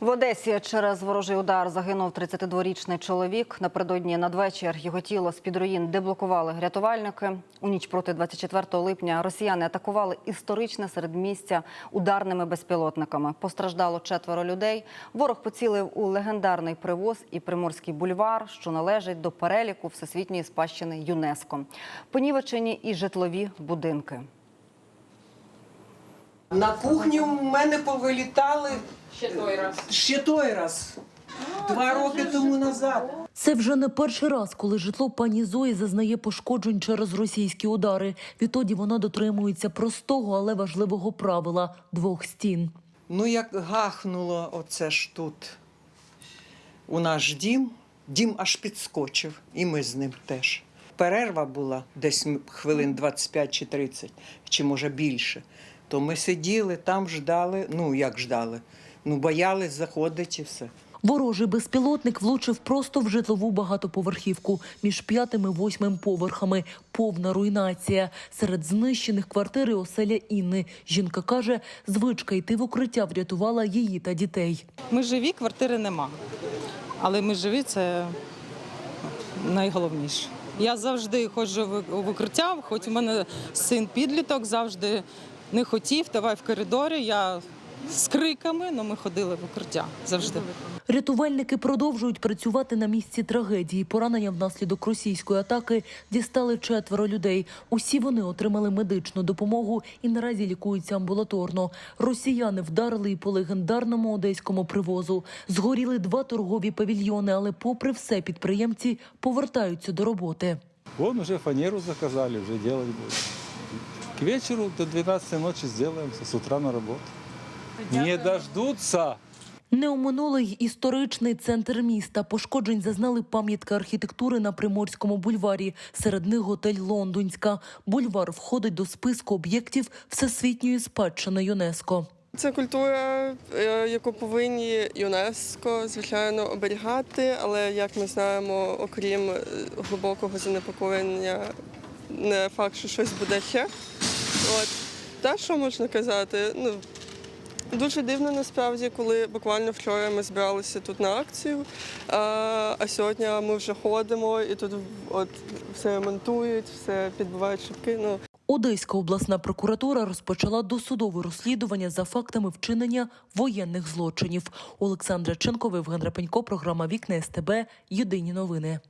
В Одесі через ворожий удар загинув 32-річний чоловік. Напередодні надвечір його тіло з під руїн деблокували рятувальники. У ніч проти 24 липня росіяни атакували історичне середмістя ударними безпілотниками. Постраждало четверо людей. Ворог поцілив у легендарний привоз і Приморський бульвар, що належить до переліку всесвітньої спадщини ЮНЕСКО. Понівечені і житлові будинки. На кухні у мене повилітали Ще той раз. ще той раз. Два роки тому назад. Це вже не перший раз, коли житло пані Зої зазнає пошкоджень через російські удари. Відтоді вона дотримується простого, але важливого правила двох стін. Ну, як гахнуло оце ж тут у наш дім, дім аж підскочив, і ми з ним теж. Перерва була десь хвилин 25 чи 30, чи може більше. То ми сиділи там, ждали. Ну, як ждали? Ну, боялись заходити і все. Ворожий безпілотник влучив просто в житлову багатоповерхівку між п'ятим і восьмим поверхами. Повна руйнація. Серед знищених квартир і оселя Інни. Жінка каже, звичка йти в укриття врятувала її та дітей. Ми живі, квартири нема. Але ми живі це найголовніше. Я завжди ходжу в- в укриття, хоч у мене син підліток завжди не хотів, давай в коридорі. Я з криками, але ми ходили в укриття завжди. Рятувальники продовжують працювати на місці трагедії. Поранення внаслідок російської атаки дістали четверо людей. Усі вони отримали медичну допомогу і наразі лікуються амбулаторно. Росіяни вдарили і по легендарному одеському привозу. Згоріли два торгові павільйони, але, попри все, підприємці повертаються до роботи. Вон уже фанеру заказали, уже делать будем. К вечеру до 12 ночи сделаем, с утра на работу. Не дождутся. Не оминули й історичний центр міста. Пошкоджень зазнали пам'ятки архітектури на Приморському бульварі. Серед них готель Лондонська. Бульвар входить до списку об'єктів всесвітньої спадщини ЮНЕСКо. Це культура, е, яку повинні ЮНЕСКО, звичайно, оберігати, але як ми знаємо, окрім е, глибокого занепокоєння, не факт, що щось буде ще. От. Та що можна казати? Ну, дуже дивно насправді, коли буквально вчора ми збиралися тут на акцію, а, сьогодні ми вже ходимо і тут от все ремонтують, все підбивають шибки. Ну, Одеська обласна прокуратура розпочала досудове розслідування за фактами вчинення воєнних злочинів. Олександра Ченкова, Євген Рапенько, програма Вікна СТБ. Єдині новини.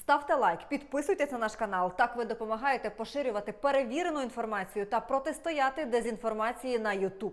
Ставте лайк, підписуйтесь на наш канал. Так ви допомагаєте поширювати перевірену інформацію та протистояти дезінформації на YouTube.